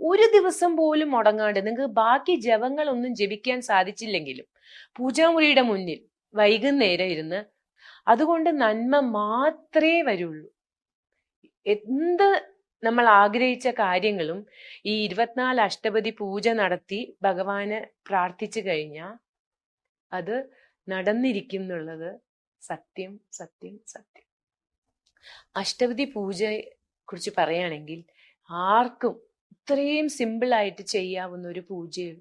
ഒരു ദിവസം പോലും മുടങ്ങാണ്ട് നിങ്ങൾക്ക് ബാക്കി ജപങ്ങളൊന്നും ജപിക്കാൻ സാധിച്ചില്ലെങ്കിലും പൂജാമുറിയുടെ മുന്നിൽ വൈകുന്നേരം ഇരുന്ന് അതുകൊണ്ട് നന്മ മാത്രമേ വരുള്ളൂ. എന്ത് നമ്മൾ ആഗ്രഹിച്ച കാര്യങ്ങളും ഈ ഇരുപത്തിനാല് അഷ്ടപതി പൂജ നടത്തി ഭഗവാന് പ്രാർത്ഥിച്ചു കഴിഞ്ഞാൽ അത് നടന്നിരിക്കും എന്നുള്ളത് സത്യം സത്യം സത്യം. അഷ്ടപതി പൂജയെ കുറിച്ച് പറയുകയാണെങ്കിൽ ആർക്കും ഇത്രയും സിമ്പിളായിട്ട് ചെയ്യാവുന്ന ഒരു പൂജയാണ്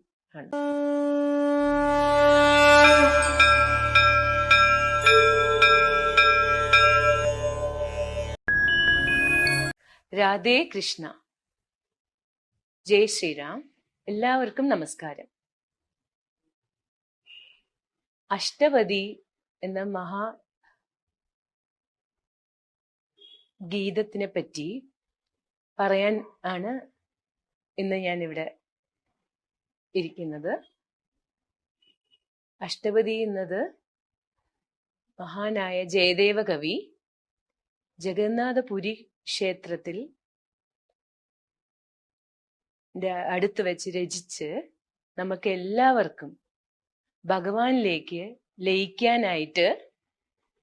രാധേ കൃഷ്ണ. ജയ് ശ്രീരാം. എല്ലാവർക്കും നമസ്കാരം. അഷ്ടപതി എന്ന മഹാ ഗീതത്തിനെ പറ്റി പറയാൻ ആണ് ഇന്ന് ഞാൻ ഇവിടെ ഇരിക്കുന്നത്. അഷ്ടപതി എന്നത് മഹാനായ ജയദേവ കവി ജഗന്നാഥപുരി ക്ഷേത്രത്തിൽ അടുത്ത് വെച്ച് രചിച്ച് നമുക്ക് എല്ലാവർക്കും ഭഗവാനിലേക്ക് ലയിക്കാനായിട്ട്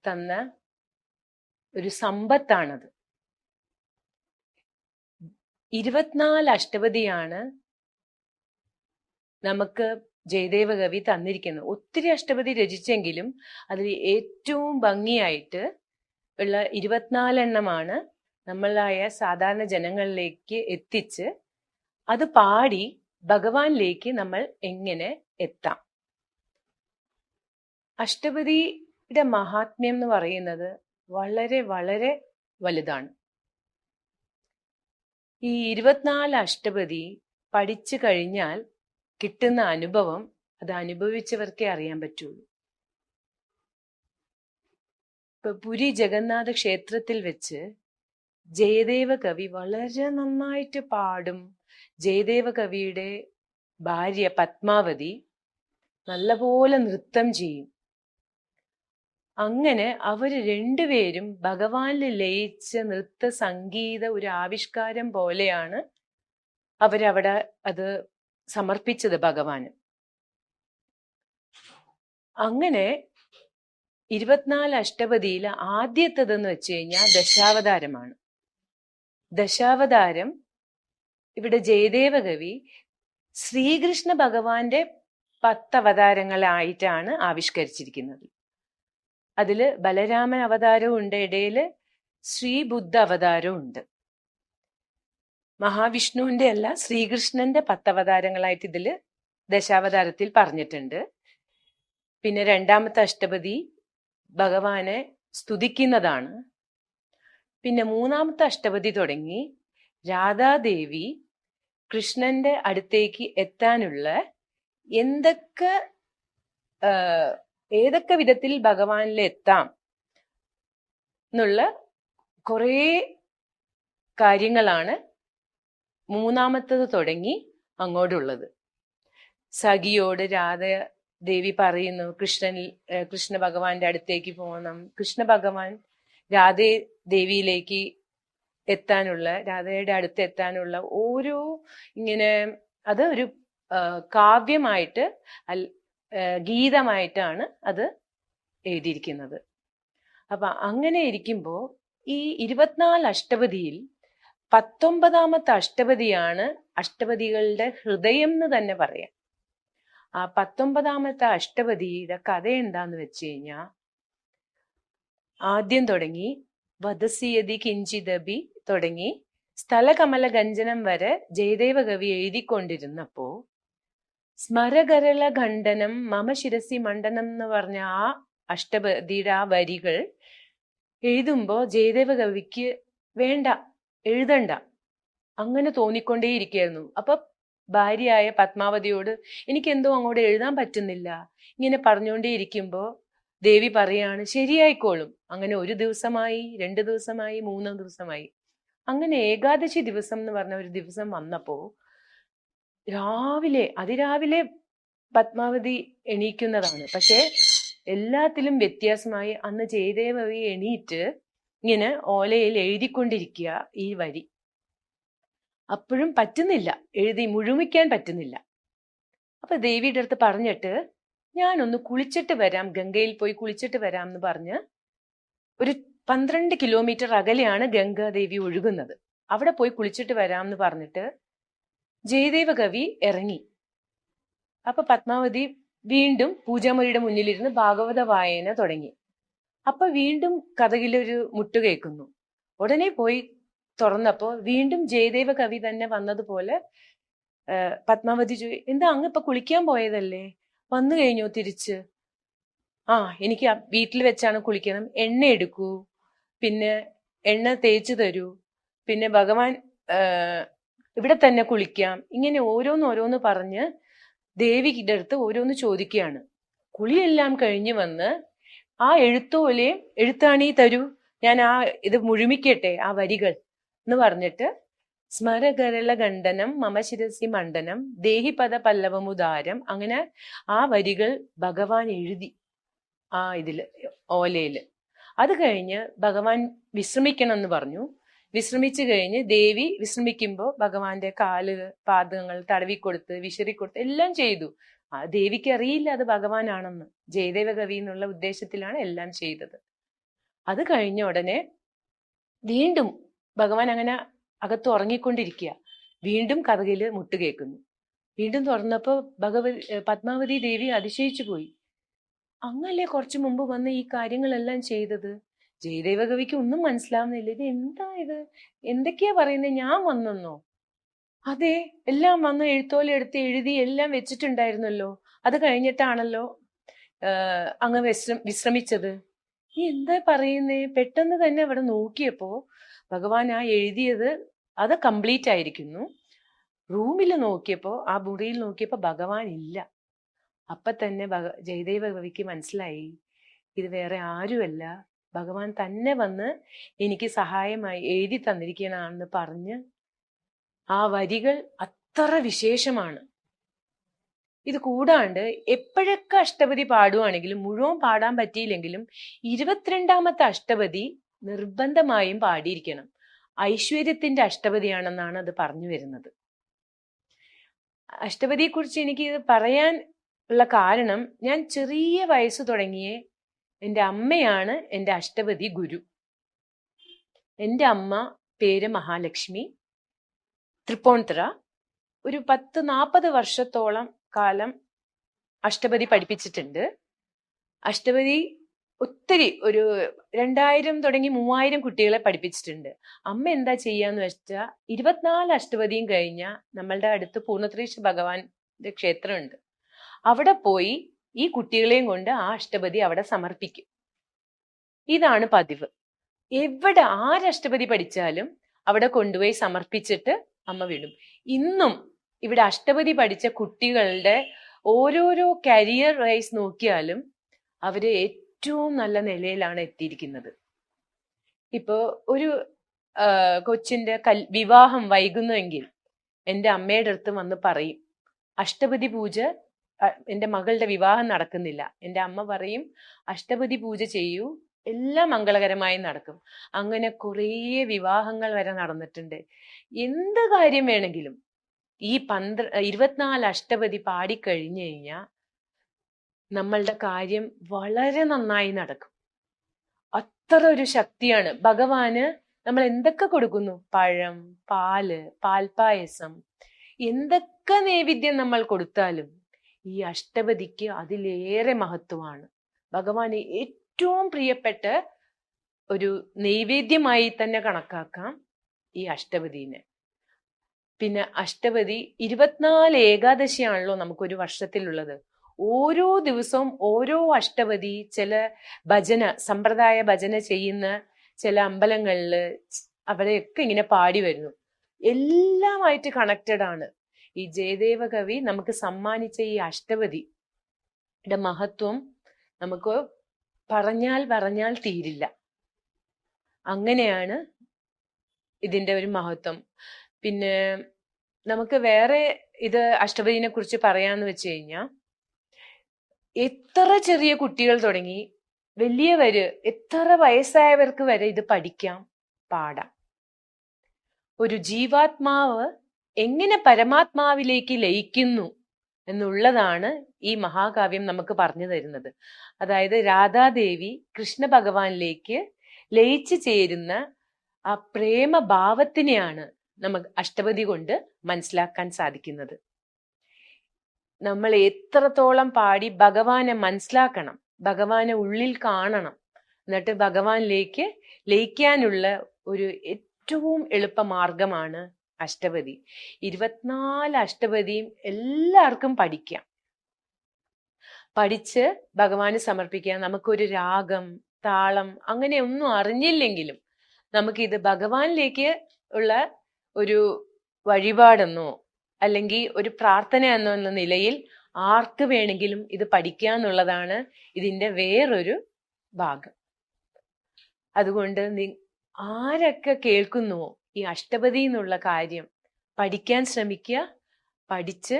തന്ന ഒരു സമ്പത്താണത്. ഇരുപത്തിനാല് അഷ്ടപതിയാണ് നമുക്ക് ജയദേവ കവി തന്നിരിക്കുന്നത്. ഒത്തിരി അഷ്ടപതി രചിച്ചെങ്കിലും അതിൽ ഏറ്റവും ഭംഗിയായിട്ട് ഉള്ള ഇരുപത്തിനാലെണ്ണമാണ് നമ്മളായ സാധാരണ ജനങ്ങളിലേക്ക് എത്തിച്ച് അത് പാടി ഭഗവാനിലേക്ക് നമ്മൾ എങ്ങനെ എത്താം. അഷ്ടപതിയുടെ മഹാത്മ്യം എന്ന് പറയുന്നത് വളരെ വളരെ വലുതാണ്. ഈ ഇരുപത്തിനാല് അഷ്ടപതി പഠിച്ചു കഴിഞ്ഞാൽ കിട്ടുന്ന അനുഭവം അത് അനുഭവിച്ചവർക്കേ അറിയാൻ പറ്റുള്ളൂ. ഇപ്പൊ പുരി ജഗന്നാഥ ക്ഷേത്രത്തിൽ വെച്ച് ജയദേവ കവി വളരെ നന്നായിട്ട് പാടും. ജയദേവ കവിയുടെ ഭാര്യ പത്മാവതി നല്ലപോലെ നൃത്തം ചെയ്യും. അങ്ങനെ അവർ രണ്ടുപേരും ഭഗവാനിൽ ലയിച്ച നൃത്ത സംഗീത ഒരു ആവിഷ്കാരം പോലെയാണ് അവരവിടെ അത് സമർപ്പിച്ചത് ഭഗവാന്. അങ്ങനെ ഇരുപത്തിനാല് അഷ്ടപതിയിൽ ആദ്യത്തതെന്ന് വെച്ച് കഴിഞ്ഞാൽ ദശാവതാരമാണ്. ദശാവതാരം ഇവിടെ ജയദേവ കവി ശ്രീകൃഷ്ണ ഭഗവാന്റെ പത്തവതാരങ്ങളായിട്ടാണ് ആവിഷ്കരിച്ചിരിക്കുന്നത്. അതിൽ ബലരാമൻ അവതാരവും ഉണ്ട് ഇടയിൽ ശ്രീബുദ്ധ അവതാരവും ഉണ്ട് മഹാവിഷ്ണുവിന്റെ അല്ല ശ്രീകൃഷ്ണന്റെ പത്തവതാരങ്ങളായിട്ട് ഇതിൽ ദശാവതാരത്തിൽ പറഞ്ഞിട്ടുണ്ട്. പിന്നെ രണ്ടാമത്തെ അഷ്ടപതി ഭഗവാനെ സ്തുതിക്കുന്നതാണ്. പിന്നെ മൂന്നാമത്തെ അഷ്ടപതി തുടങ്ങി രാധാദേവി കൃഷ്ണന്റെ അടുത്തേക്ക് എത്താനുള്ള എന്തൊക്കെ ഏതൊക്കെ വിധത്തിൽ ഭഗവാനിൽ എത്താം എന്നുള്ള കുറേ കാര്യങ്ങളാണ് മൂന്നാമത്തത് തുടങ്ങി അങ്ങോട്ടുള്ളത്. സഖിയോട് രാധ ദേവി പറയുന്നു കൃഷ്ണൻ കൃഷ്ണ ഭഗവാന്റെ അടുത്തേക്ക് പോകണം കൃഷ്ണ ഭഗവാൻ രാധേ ദേവിയിലേക്ക് എത്താനുള്ള രാധയുടെ അടുത്ത് എത്താനുള്ള ഓരോ ഇങ്ങനെ അത് ഒരു കാവ്യമായിട്ട് ഗീതമായിട്ടാണ് അത് എഴുതിയിരിക്കുന്നത്. അപ്പൊ അങ്ങനെ ഇരിക്കുമ്പോൾ ഈ ഇരുപത്തിനാല് അഷ്ടപതിയിൽ പത്തൊമ്പതാമത്തെ അഷ്ടപതിയാണ് അഷ്ടപതികളുടെ ഹൃദയം എന്ന് തന്നെ പറയാം. ആ പത്തൊമ്പതാമത്തെ അഷ്ടപതിയുടെ കഥ എന്താന്ന് വെച്ച് കഴിഞ്ഞാൽ ആദ്യം തുടങ്ങി വധസിയതി കിഞ്ചിതബി തുടങ്ങി സ്ഥലകമല ഗഞ്ജനം വരെ ജയദേവ കവി എഴുതിക്കൊണ്ടിരുന്നപ്പോ സ്മരകരള ഖണ്ഡനം മമ ശിരസി മണ്ഡനം എന്ന് പറഞ്ഞ ആ അഷ്ടപതിയുടെ ആ വരികൾ എഴുതുമ്പോ ജയദേവ കവിക്ക് വേണ്ട എഴുതണ്ട. അങ്ങനെ തോന്നിക്കൊണ്ടേയിരിക്കുകയായിരുന്നു. അപ്പൊ ഭാര്യയായ പത്മാവതിയോട് എനിക്കെന്തോ അങ്ങോട്ട് എഴുതാൻ പറ്റുന്നില്ല. ഇങ്ങനെ പറഞ്ഞുകൊണ്ടേയിരിക്കുമ്പോ ദേവി പറയാണ് ശരിയായിക്കോളും. അങ്ങനെ ഒരു ദിവസമായി രണ്ട് ദിവസമായി മൂന്നാം ദിവസമായി. അങ്ങനെ ഏകാദശി ദിവസം എന്ന് പറഞ്ഞ ഒരു ദിവസം വന്നപ്പോ രാവിലെ അതിരാവിലെ പത്മാവതി എണീക്കുന്നതാണ്. പക്ഷേ എല്ലാത്തിലും വ്യത്യാസമായി അന്ന് ജയദേവി എണീറ്റ് ഇങ്ങനെ ഓലയിൽ എഴുതിക്കൊണ്ടിരിക്കുക ഈ വരി. അപ്പോഴും പറ്റുന്നില്ല. എഴുതി മുഴുമിക്കാൻ പറ്റുന്നില്ല. അപ്പൊ ദേവിയുടെ അടുത്ത് പറഞ്ഞിട്ട് ഞാനൊന്ന് കുളിച്ചിട്ട് വരാം. ഗംഗയിൽ പോയി കുളിച്ചിട്ട് വരാം എന്ന് പറഞ്ഞ് ഒരു പന്ത്രണ്ട് കിലോമീറ്റർ അകലെയാണ് ഗംഗാദേവി ഒഴുകുന്നത്. അവിടെ പോയി കുളിച്ചിട്ട് വരാം എന്ന് പറഞ്ഞിട്ട് ജയദേവ കവി ഇറങ്ങി. അപ്പൊ പത്മാവതി വീണ്ടും പൂജാമുറിയുടെ മുന്നിലിരുന്ന് ഭാഗവത വായന തുടങ്ങി. അപ്പൊ വീണ്ടും കഥകിലൊരു മുട്ട് കേൾക്കുന്നു. ഉടനെ പോയി തുറന്നപ്പോ വീണ്ടും ജയദേവ കവി തന്നെ വന്നതുപോലെ പത്മാവതി ചോദി എന്താ അങ്ങ് ഇപ്പൊ കുളിക്കാൻ പോയതല്ലേ? വന്നു കഴിഞ്ഞോ തിരിച്ച്? ആ എനിക്ക് വീട്ടിൽ വെച്ചാണ് കുളിക്കണം. എണ്ണ എടുക്കൂ. പിന്നെ എണ്ണ തേച്ചു തരൂ. പിന്നെ ഭഗവാൻ ഇവിടെ തന്നെ കുളിക്കാം. ഇങ്ങനെ ഓരോന്ന് ഓരോന്ന് പറഞ്ഞ് ദേവിയുടെ അടുത്ത് ഓരോന്ന് ചോദിക്കുകയാണ്. കുളിയെല്ലാം കഴിഞ്ഞു വന്ന് ആ എഴുത്തോലയും എഴുത്താണീ തരൂ ഞാൻ ആ ഇത് മുഴുമിക്കട്ടെ ആ വരികൾ എന്ന് പറഞ്ഞിട്ട് സ്മരകരള ഖണ്ഡനം മമശിരസി മണ്ഡനം ദേഹിപദ പല്ലവമുദാരം അങ്ങനെ ആ വരികൾ ഭഗവാൻ എഴുതി ആ ഇതിൽ ഓലയിൽ. അത് കഴിഞ്ഞ് ഭഗവാൻ വിശ്രമിക്കണം എന്ന് പറഞ്ഞു. വിശ്രമിച്ചു കഴിഞ്ഞ് ദേവി വിശ്രമിക്കുമ്പോൾ ഭഗവാന്റെ കാൽ പാദങ്ങൾ തടവിക്കൊടുത്ത് വിശറിക്കൊടുത്ത് എല്ലാം ചെയ്തു. ആ ദേവിക്ക് അറിയില്ല അത് ഭഗവാനാണെന്ന്. ജയദേവ കവി എന്നുള്ള ഉദ്ദേശത്തിലാണ് എല്ലാം ചെയ്തത്. അത് കഴിഞ്ഞ ഉടനെ വീണ്ടും ഭഗവാൻ അങ്ങനെ അകത്ത് ഉറങ്ങിക്കൊണ്ടിരിക്കുക. വീണ്ടും കഥകിൽ മുട്ട് കേൾക്കുന്നു. വീണ്ടും തുറന്നപ്പോ ഭഗവതി പത്മാവതി ദേവി അതിശയിച്ചു പോയി അങ്ങല്ലേ കുറച്ചു മുമ്പ് വന്ന് ഈ കാര്യങ്ങളെല്ലാം ചെയ്തത്? ജയദേവ കവിക്ക് ഒന്നും മനസ്സിലാവുന്നില്ല. ഇത് എന്താ ഇത്? എന്തൊക്കെയാ പറയുന്നത് ഞാൻ വന്നെന്നോ? അതെ എല്ലാം വന്ന്. എഴുത്തോലെടുത്ത് എഴുതി എല്ലാം വെച്ചിട്ടുണ്ടായിരുന്നല്ലോ. അത് കഴിഞ്ഞിട്ടാണല്ലോ അങ്ങ് വിശ്രം വിശ്രമിച്ചത്. നീ എന്താ പറയുന്നേ? പെട്ടെന്ന് തന്നെ അവിടെ നോക്കിയപ്പോ ഭഗവാൻ ആ എഴുതിയത് അത് കംപ്ലീറ്റ് ആയിരിക്കുന്നു. റൂമിൽ നോക്കിയപ്പോ ആ മുറിയിൽ നോക്കിയപ്പോ ഭഗവാൻ ഇല്ല. അപ്പൊ തന്നെ ഭഗ ജയദേവ കവിക്ക് മനസ്സിലായി. ഇത് വേറെ ആരുമല്ല. ഭഗവാൻ തന്നെ വന്ന് എനിക്ക് സഹായമായി എഴുതി തന്നിരിക്കണമെന്ന് പറഞ്ഞ് ആ വരികൾ അത്ര വിശേഷമാണ്. ഇത് കൂടാണ്ട് എപ്പോഴൊക്കെ അഷ്ടപതി പാടുവാണെങ്കിലും മുഴുവൻ പാടാൻ പറ്റിയില്ലെങ്കിലും ഇരുപത്തിരണ്ടാമത്തെ അഷ്ടപതി നിർബന്ധമായും പാടിയിരിക്കണം. ഐശ്വര്യത്തിന്റെ അഷ്ടപതിയാണെന്നാണ് അത് പറഞ്ഞു വരുന്നത്. അഷ്ടപതിയെക്കുറിച്ച് എനിക്ക് ഇത് പറയാൻ ഉള്ള കാരണം ഞാൻ ചെറിയ വയസ്സ് തുടങ്ങിയേ എന്റെ അമ്മയാണ് എന്റെ അഷ്ടപതി ഗുരു. എന്റെ അമ്മ പേര് മഹാലക്ഷ്മി. തൃപ്പൂണിത്തുറ. ഒരു പത്ത് നാൽപ്പത് വർഷത്തോളം കാലം അഷ്ടപതി പഠിപ്പിച്ചിട്ടുണ്ട്. അഷ്ടപതി ഒത്തിരി ഒരു രണ്ടായിരം തുടങ്ങി മൂവായിരം കുട്ടികളെ പഠിപ്പിച്ചിട്ടുണ്ട്. അമ്മ എന്താ ചെയ്യാന്ന് വെച്ചാൽ ഇരുപത്തിനാല് അഷ്ടപതിയും കഴിഞ്ഞ നമ്മളുടെ അടുത്ത് പൂർണത്രീശ ഭഗവാന്റെ ക്ഷേത്രമുണ്ട്. അവിടെ പോയി ഈ കുട്ടികളെയും കൊണ്ട് ആ അഷ്ടപതി അവിടെ സമർപ്പിക്കും. ഇതാണ് പതിവ്. എവിടെ ആരഷ്ടപതി പഠിച്ചാലും അവിടെ കൊണ്ടുപോയി സമർപ്പിച്ചിട്ട് അമ്മ വിടും. ഇന്നും ഇവിടെ അഷ്ടപതി പഠിച്ച കുട്ടികളുടെ ഓരോരോ കരിയർ വൈസ് നോക്കിയാലും അവർ ഏറ്റവും നല്ല നിലയിലാണ് എത്തിയിരിക്കുന്നത്. ഇപ്പോ ഒരു കൊച്ചിന്റെ കൽ വിവാഹം വൈകുന്നുവെങ്കിൽ എന്റെ അമ്മയുടെ അടുത്ത് വന്ന് പറയും അഷ്ടപതി പൂജ എന്റെ മകളുടെ വിവാഹം നടക്കുന്നില്ല. എന്റെ അമ്മ പറയും അഷ്ടപതി പൂജ ചെയ്യൂ എല്ലാം മംഗളകരമായി നടക്കും. അങ്ങനെ കുറേ വിവാഹങ്ങൾ വരെ നടന്നിട്ടുണ്ട്. എന്ത് കാര്യം വേണമെങ്കിലും ഈ പന്ത്ര ഇരുപത്തിനാല് അഷ്ടപതി പാടിക്കഴിഞ്ഞു കഴിഞ്ഞാൽ നമ്മളുടെ കാര്യം വളരെ നന്നായി നടക്കും. അത്ര ഒരു ശക്തിയാണ്. ഭഗവാന് നമ്മൾ എന്തൊക്കെ കൊടുക്കുന്നു? പഴം പാൽ പാൽപായസം എന്തൊക്കെ നൈവേദ്യം നമ്മൾ കൊടുത്താലും ഈ അഷ്ടപതിക്ക് അതിലേറെ മഹത്വമാണ്. ഭഗവാന് ഏറ്റവും പ്രിയപ്പെട്ട ഒരു നൈവേദ്യമായി തന്നെ കണക്കാക്കാം ഈ അഷ്ടപതിനെ പിന്നെ അഷ്ടപതി ഇരുപത്തിനാല് ഏകാദശിയാണല്ലോ നമുക്കൊരു വർഷത്തിലുള്ളത്. ഓരോ ദിവസവും ഓരോ അഷ്ടപതി ചില ഭജന സമ്പ്രദായ ഭജന ചെയ്യുന്ന ചില അമ്പലങ്ങളിൽ അവിടെയൊക്കെ ഇങ്ങനെ പാടി വരുന്നു. എല്ലാമായിട്ട് കണക്റ്റഡ് ആണ്. ഈ ജയദേവ കവി നമുക്ക് സമ്മാനിച്ച ഈ അഷ്ടപതിയുടെ മഹത്വം നമുക്ക് പറഞ്ഞാൽ പറഞ്ഞാൽ തീരില്ല. അങ്ങനെയാണ് ഇതിന്റെ ഒരു മഹത്വം. പിന്നെ നമുക്ക് വേറെ ഇത് അഷ്ടപതിനെ കുറിച്ച് പറയാന്ന് വെച്ച് കഴിഞ്ഞാൽ എത്ര ചെറിയ കുട്ടികൾ തുടങ്ങി വലിയവര് എത്ര വയസ്സായവർക്ക് വരെ ഇത് പഠിക്കാം പാടാം. ഒരു ജീവാത്മാവ് എങ്ങനെ പരമാത്മാവിലേക്ക് ലയിക്കുന്നു എന്നുള്ളതാണ് ഈ മഹാകാവ്യം നമുക്ക് പറഞ്ഞു തരുന്നത്. അതായത് രാധാദേവി കൃഷ്ണ ഭഗവാനിലേക്ക് ലയിച്ചു ചേരുന്ന ആ പ്രേമ ഭാവത്തിനെയാണ് നമുക്ക് അഷ്ടപതി കൊണ്ട് മനസ്സിലാക്കാൻ സാധിക്കുന്നത്. നമ്മൾ എത്രത്തോളം പാടി ഭഗവാനെ മനസ്സിലാക്കണം ഭഗവാനെ ഉള്ളിൽ കാണണം എന്നിട്ട് ഭഗവാനിലേക്ക് ലയിക്കാനുള്ള ഒരു ഏറ്റവും എളുപ്പ മാർഗമാണ് അഷ്ടപതി. ഇരുപത്തിനാല് അഷ്ടപതിയും എല്ലാവർക്കും പഠിക്കാം. പഠിച്ച് ഭഗവാന് സമർപ്പിക്കാം. നമുക്കൊരു രാഗം താളം അങ്ങനെ ഒന്നും അറിഞ്ഞില്ലെങ്കിലും നമുക്കിത് ഭഗവാനിലേക്ക് ഉള്ള ഒരു വഴിപാടെന്നോ അല്ലെങ്കിൽ ഒരു പ്രാർത്ഥന എന്നോ എന്ന നിലയിൽ ആർക്ക് വേണമെങ്കിലും ഇത് പഠിക്കുക എന്നുള്ളതാണ് ഇതിന്റെ വേറൊരു ഭാഗം. അതുകൊണ്ട് നി ആരൊക്കെ കേൾക്കുന്നുവോ ഈ അഷ്ടപതി എന്നുള്ള കാര്യം പഠിക്കാൻ ശ്രമിക്കുക പഠിച്ച്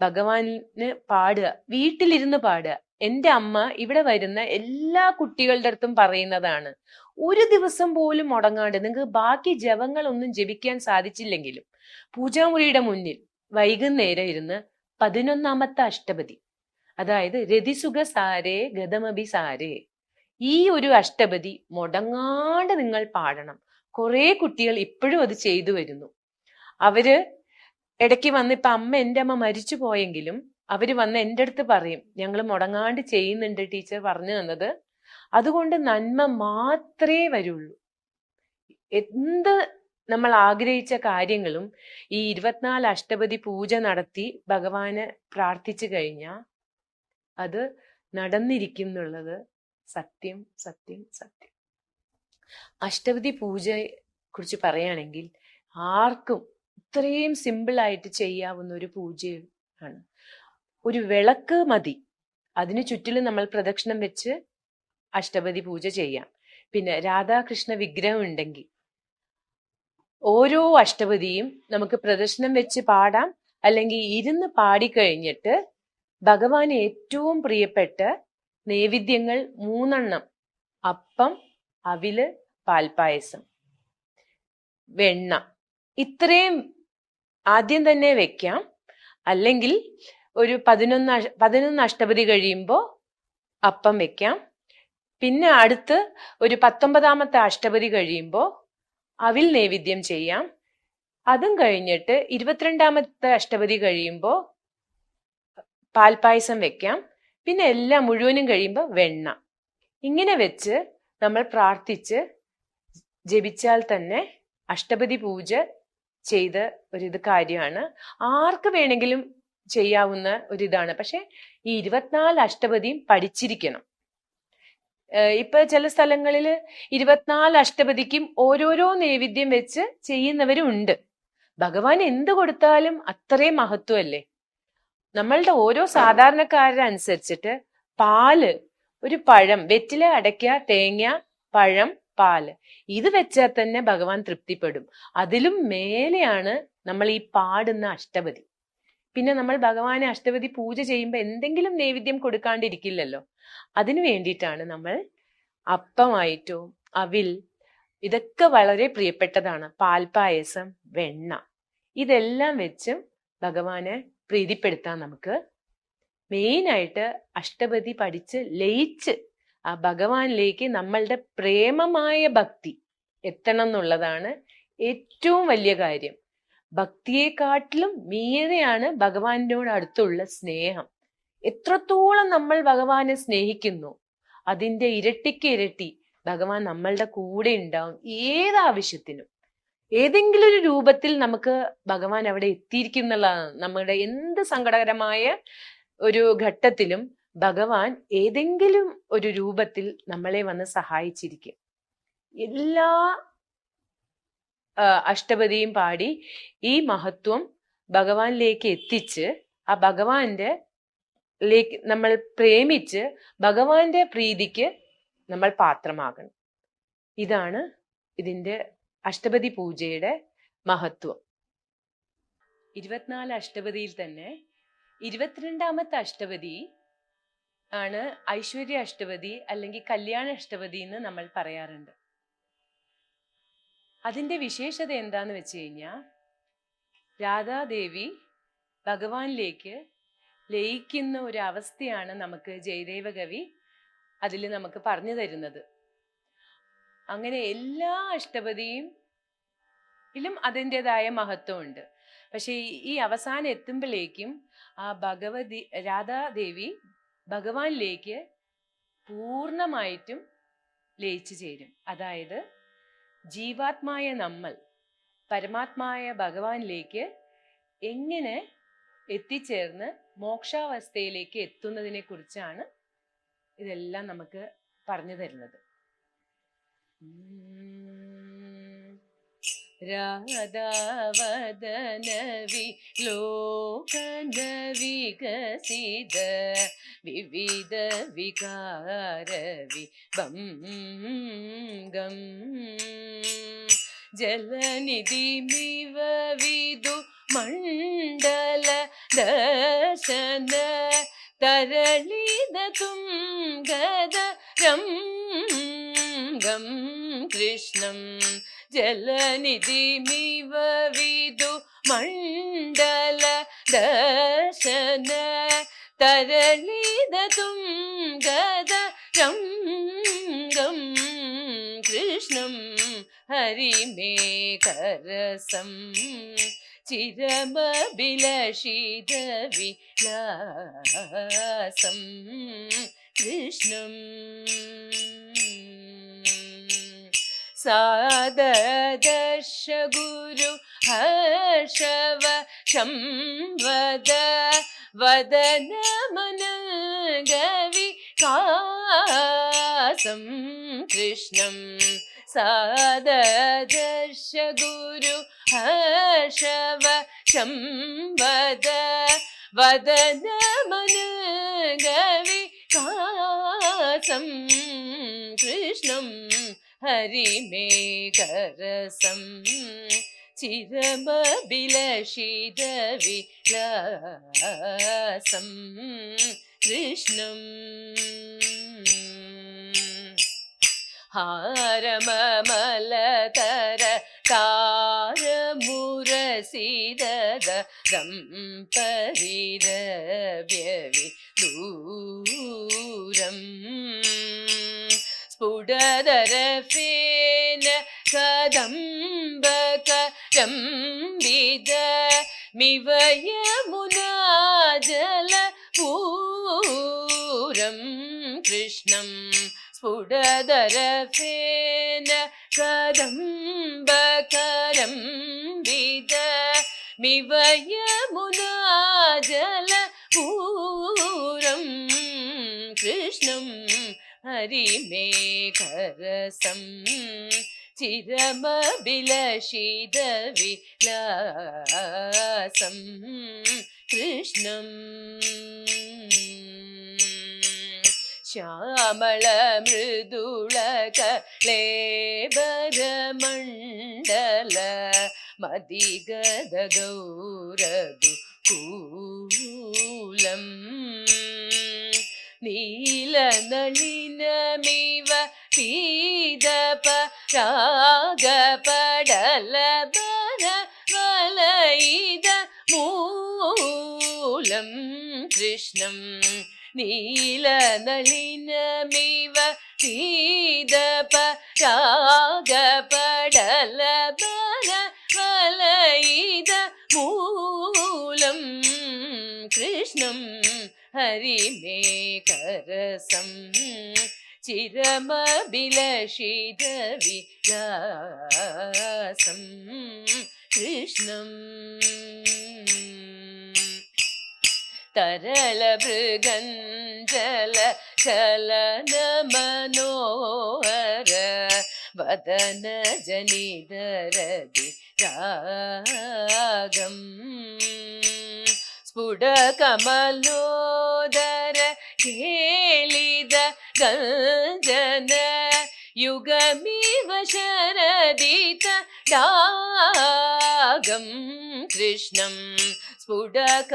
ഭഗവാന് പാടുക വീട്ടിലിരുന്ന് പാടുക. എന്റെ അമ്മ ഇവിടെ വരുന്ന എല്ലാ കുട്ടികളുടെ അടുത്തും പറയുന്നതാണ് ഒരു ദിവസം പോലും മുടങ്ങാണ്ട് നിങ്ങൾക്ക് ബാക്കി ജപങ്ങളൊന്നും ജപിക്കാൻ സാധിച്ചില്ലെങ്കിലും പൂജാമുറിയുടെ മുന്നിൽ വൈകുന്നേരം ഇരുന്ന് പതിനൊന്നാമത്തെ അഷ്ടപതി അതായത് രതിസുഖ സാരേ ഗതമഭി സാരേ ഈ ഒരു അഷ്ടപതി മുടങ്ങാണ്ട് നിങ്ങൾ പാടണം. കുറെ കുട്ടികൾ ഇപ്പോഴും അത് ചെയ്തു വരുന്നു. അവർ ഇടയ്ക്ക് വന്ന് ഇപ്പൊ അമ്മ എന്റെ അമ്മ മരിച്ചു പോയെങ്കിലും അവർ വന്ന് എന്റെ അടുത്ത് പറയും ഞങ്ങൾ മുടങ്ങാണ്ട് ചെയ്യുന്നുണ്ട് ടീച്ചർ പറഞ്ഞു തന്നത്. അതുകൊണ്ട് നന്മ മാത്രമേ വരുള്ളൂ. എന്ത് നമ്മൾ ആഗ്രഹിച്ച കാര്യങ്ങളും ഈ ഇരുപത്തിനാല് അഷ്ടപതി പൂജ നടത്തി ഭഗവാന് പ്രാർത്ഥിച്ചു കഴിഞ്ഞാൽ അത് നടന്നിരിക്കും എന്നുള്ളത് സത്യം സത്യം സത്യം. അഷ്ടപതി പൂജയെ കുറിച്ച് പറയുകയാണെങ്കിൽ ആർക്കും ഇത്രയും സിമ്പിളായിട്ട് ചെയ്യാവുന്ന ഒരു പൂജയാണ്. ഒരു വിളക്ക് മതി. അതിന് ചുറ്റിലും നമ്മൾ പ്രദക്ഷിണം വെച്ച് അഷ്ടപതി പൂജ ചെയ്യാം. പിന്നെ രാധാകൃഷ്ണ വിഗ്രഹം ഉണ്ടെങ്കിൽ ഓരോ അഷ്ടപതിയും നമുക്ക് പ്രദർശനം വെച്ച് പാടാം. അല്ലെങ്കിൽ ഇരുന്ന് പാടിക്കഴിഞ്ഞിട്ട് ഭഗവാന് ഏറ്റവും പ്രിയപ്പെട്ട നൈവേദ്യങ്ങൾ മൂന്നെണ്ണം. അപ്പം അവിൽ പാൽപ്പായസം വെണ്ണ ഇത്രയും ആദ്യം തന്നെ വെക്കാം. അല്ലെങ്കിൽ ഒരു പതിനൊന്ന് പതിനൊന്ന് അഷ്ടപതി കഴിയുമ്പോൾ അപ്പം വെക്കാം. പിന്നെ അടുത്ത് ഒരു പത്തൊമ്പതാമത്തെ അഷ്ടപതി കഴിയുമ്പോൾ അവിൽ നൈവേദ്യം ചെയ്യാം. അതും കഴിഞ്ഞിട്ട് ഇരുപത്തിരണ്ടാമത്തെ അഷ്ടപതി കഴിയുമ്പോൾ പാൽപ്പായസം വെക്കാം. പിന്നെ എല്ലാം മുഴുവനും കഴിയുമ്പോൾ വെണ്ണ. ഇങ്ങനെ വെച്ച് നമ്മൾ പ്രാർത്ഥിച്ച് ജപിച്ചാൽ തന്നെ അഷ്ടപതി പൂജ ചെയ്ത ഒരിത് കാര്യമാണ്. ആർക്ക് വേണമെങ്കിലും ചെയ്യാവുന്ന ഒരിതാണ്. പക്ഷെ ഈ ഇരുപത്തിനാല് അഷ്ടപതിയും പഠിച്ചിരിക്കണം. ഇപ്പൊ ചില സ്ഥലങ്ങളിൽ ഇരുപത്തിനാല് അഷ്ടപതിക്കും ഓരോരോ നൈവേദ്യം വെച്ച് ചെയ്യുന്നവരും ഉണ്ട് ഭഗവാൻ എന്ത് കൊടുത്താലും അത്രയും മഹത്വമല്ലേ നമ്മളുടെ ഓരോ സാധാരണക്കാരനുസരിച്ചിട്ട് പാൽ ഒരു പഴം വെറ്റില അടയ്ക്ക തേങ്ങ പഴം പാൽ. ഇത് വെച്ചാൽ തന്നെ ഭഗവാൻ തൃപ്തിപ്പെടും. അതിലും മേലെയാണ് നമ്മൾ ഈ പാടുന്ന അഷ്ടപതി. പിന്നെ നമ്മൾ ഭഗവാനെ അഷ്ടപതി പൂജ ചെയ്യുമ്പോൾ എന്തെങ്കിലും നൈവേദ്യം കൊടുക്കാണ്ടിരിക്കില്ലല്ലോ. അതിനു വേണ്ടിയിട്ടാണ് നമ്മൾ അപ്പമായിട്ടോ അവിൽ ഇതൊക്കെ വളരെ പ്രിയപ്പെട്ടതാണ്. പാൽപ്പായസം വെണ്ണ. ഇതെല്ലാം വെച്ചും ഭഗവാനെ പ്രീതിപ്പെടുത്താൻ നമുക്ക് മെയിനായിട്ട് അഷ്ടപതി പഠിച്ച് ലയിച്ച് ആ ഭഗവാനിലേക്ക് നമ്മളുടെ പ്രേമമായ ഭക്തി എത്തണം എന്നുള്ളതാണ് ഏറ്റവും വലിയ കാര്യം. ഭക്തിയെക്കാട്ടിലും മീരെയാണ് ഭഗവാനോട് അടുത്തുള്ള സ്നേഹം. എത്രത്തോളം നമ്മൾ ഭഗവാനെ സ്നേഹിക്കുന്നു അതിന്റെ ഇരട്ടിക്ക് ഇരട്ടി ഭഗവാൻ നമ്മളുടെ കൂടെ ഉണ്ടാവും ഏത് ആവശ്യത്തിനും. ഏതെങ്കിലും ഒരു രൂപത്തിൽ നമുക്ക് ഭഗവാൻ അവിടെ എത്തിയിരിക്കുന്നുള്ളതാണ്. നമ്മുടെ എന്ത് സങ്കടകരമായ ഒരു ഘട്ടത്തിലും ഭഗവാൻ ഏതെങ്കിലും ഒരു രൂപത്തിൽ നമ്മളെ വന്ന് സഹായിച്ചിരിക്കും. എല്ലാ അഷ്ടപതിയും പാടി ഈ മഹത്വം ഭഗവാനിലേക്ക് എത്തിച്ച് ആ ഭഗവാന്റെ ലേക്ക് നമ്മൾ പ്രേമിച്ച് ഭഗവാന്റെ പ്രീതിക്ക് നമ്മൾ പാത്രമാകണം. ഇതാണ് ഇതിന്റെ അഷ്ടപതി പൂജയുടെ മഹത്വം. ഇരുപത്തിനാല് അഷ്ടപതിയിൽ തന്നെ ഇരുപത്തിരണ്ടാമത്തെ അഷ്ടപതി ആണ് ഐശ്വര്യ അഷ്ടപതി അല്ലെങ്കിൽ കല്യാണ അഷ്ടപതി എന്ന് നമ്മൾ പറയാറുണ്ട്. അതിന്റെ വിശേഷത എന്താന്ന് വെച്ച് കഴിഞ്ഞാൽ രാധാദേവി ഭഗവാനിലേക്ക് ലയിക്കുന്ന ഒരു അവസ്ഥയാണ് നമുക്ക് ജയദേവ കവി അതിൽ നമുക്ക് പറഞ്ഞു തരുന്നത്. അങ്ങനെ എല്ലാ അഷ്ടപതിയും ഇതിലും അതിന്റെതായ മഹത്വമുണ്ട് പക്ഷേ ഈ- അവസാനം എത്തുമ്പോഴേക്കും ആ ഭഗവതി രാധാദേവി ഭഗവാനിലേക്ക് പൂർണമായിട്ടും ലയിച്ചു ചേരും അതായത് ജീവാത്മായ നമ്മൾ പരമാത്മായ ഭഗവാനിലേക്ക് എങ്ങനെ എത്തിച്ചേർന്ന് മോക്ഷാവസ്ഥയിലേക്ക് എത്തുന്നതിനെ കുറിച്ചാണ് ഇതെല്ലാം നമുക്ക് പറഞ്ഞു തരുന്നത്. രാധാവദനവി ലോകന വികസിത വിവിധ വികാരവി ഭംഗം. ജലനിധിമിവ വിദു മണ്ഡല ദശന തരളിത തുംഗദ ഗം കൃഷ്ണം ജലനിധിമിവ വിദു മണ്ഡല ദശന തരളിതും ഗദ രംഗം കൃഷ്ണം ഹരിമേകരസം ചിരമഭിലഷിത വിലാസം കൃഷ്ണം സാദർശ ഗുരു ഹർഷവ ശംവദ വദന മനഗവി കാസം കൃഷ്ണം സാദർശ ഗുരു ഹർഷവ ശംവദ വദന മനഗവി കാസം ഹരിമേകരസം ചിരമഭിലഷിത വിലാസം കൃഷ്ണം ഹാരമമലതര താരമുരസിദ ദമ്പരിരവ്യവി ദൂരം സ്ഫുടതരഫേന കദംബകരം വിദ മിവയമുനാജല പൂരം കൃഷ്ണം സ്ഫുടതരഫേന കദംബകരം വിദ മിവയമുനാജല ഹരിമേഘരസം. ചിരമഭിലഷിത വിലാസം കൃഷ്ണം ശ്യാമള മൃദുളക ലേബരമണ്ഡല മതിഗത ഗൗരദു കൂലം നീലനളിനമിവ പീതപ രാഗപടലബര വലയിത മൂലം കൃഷ്ണം നീലനളിനമിവ പീതപ രാഗപടലബര വലയിത മൂലം കൃഷ്ണം ഹരിമേകരസം ചിരമഭിലഷിത വിലാസം കൃഷ്ണം തരള മൃഗഞ്ജല ചലന മനോഹര വദന ജനിതരതി രാഗം സ്ഫുടകമലോദര കേളിത ഗഞ്ജന യുഗമിവ ശരദിത ഡാഗം കൃഷ്ണം സ്ഫുടകമലോദര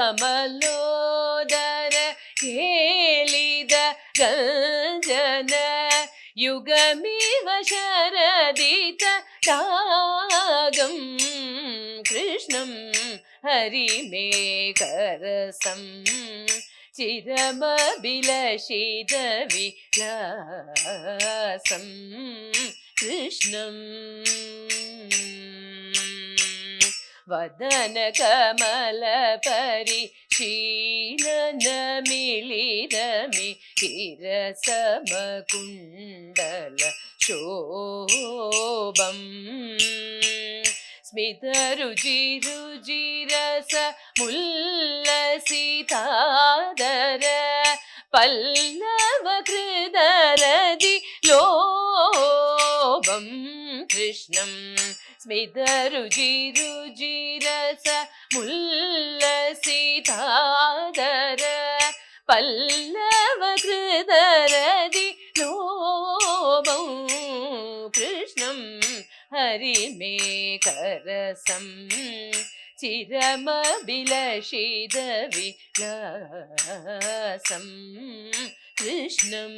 കേളിത ഗഞ്ജന യുഗമിവ ശരദിത ഡാഗം കൃഷ്ണം ഹരിമേകരസം ചിരമഭിലഷിതവിലാസം കൃഷ്ണം വദനകമലപരിശീലനമിളിതമി കിരസമകുണ്ടല ശോഭം స్మిత రుచి రుచి రస ముల్లసితాదర పల్లవ కృదరది లోభం కృష్ణం స్మిత రుచి రుచి రస ముల్లసితాదర పల్లవ కృదరది ഹരിമേകരസം ചിരമഭിലഷിതവിലാസം കൃഷ്ണം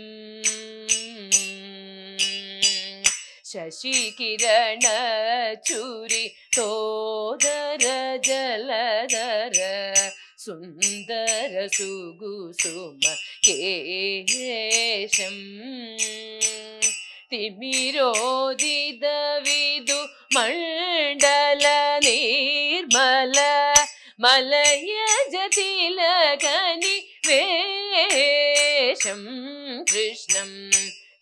ശശികിരണ ചുരി തോദര ജലധര സുന്ദര സുകുസുമ കേശം തിമിരോദിത വിദു മണ്ഡല നീർമല മലയജതിലകനി വേഷം കൃഷ്ണം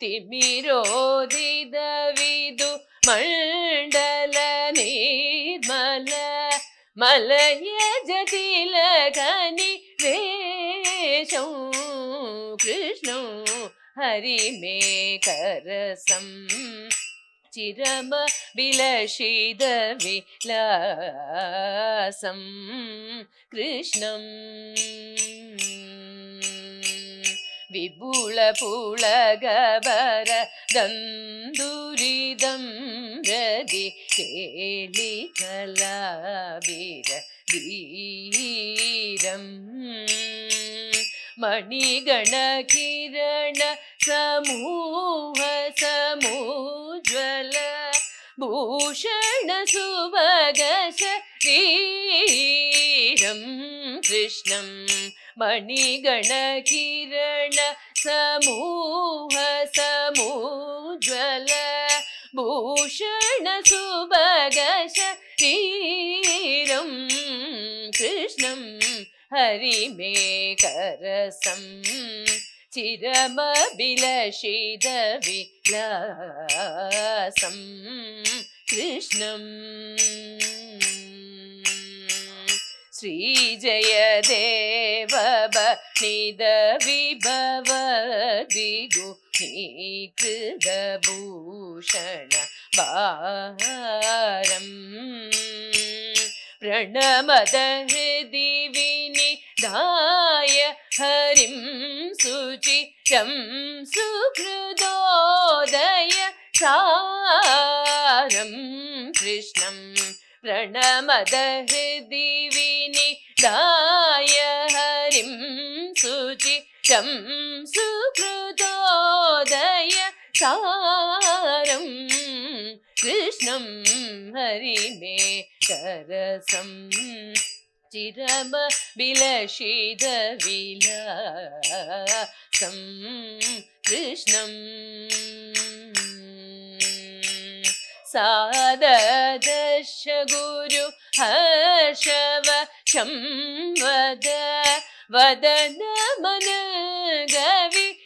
തിമിരോദിത വിദു മണ്ഡല നീർമല മലയജ ഹരിമേകരസം ചിരമ വിലഷിത വിലാസം കൃഷ്ണം വിപുള പുളകബര ദന്തുരിതം രതി കേളി കലാവിര വീരം മണിഗണ കിരണ സമൂഹ സമൂജ്വല ഭൂഷണ സുഭഗ ശരീരം കൃഷ്ണം മണിഗണ കിരണ സമൂഹ സമൂജ്വല ഭൂഷണ സുഭഗ ശരീരം കൃഷ്ണം ഹരിമേകരസം ചിരമഭിലഷിതവിലാസം കൃഷ്ണം ശ്രീജയദേവ നിദ വിഭവ ദിഗു हरिं सुचिरं सुकृदोदय सारं कृष्णं प्रणमद हृदि विनिदाय हरिं सुचिरं सुकृदोदय सारं कृष्णं हरिणे करसम् ചിരമ വിലഷിത വിലാസം കൃഷ്ണം സാദദശ ഗുരു ഹർഷവ ശംവദ വദന മന ഗവികാസം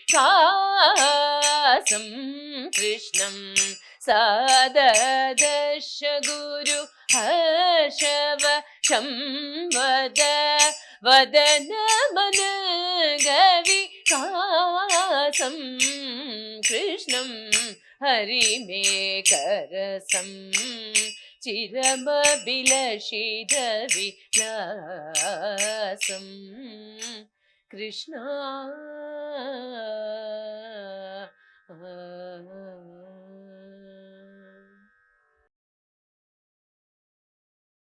കൃഷ്ണം സാദദശ ഗുരു ഹർഷവ ചം വദ വദന മനഗവി കാസം. കൃഷ്ണം ഹരിമേ കരസം. ചിരമബിലഷിതവിലാസം കൃഷ്ണ.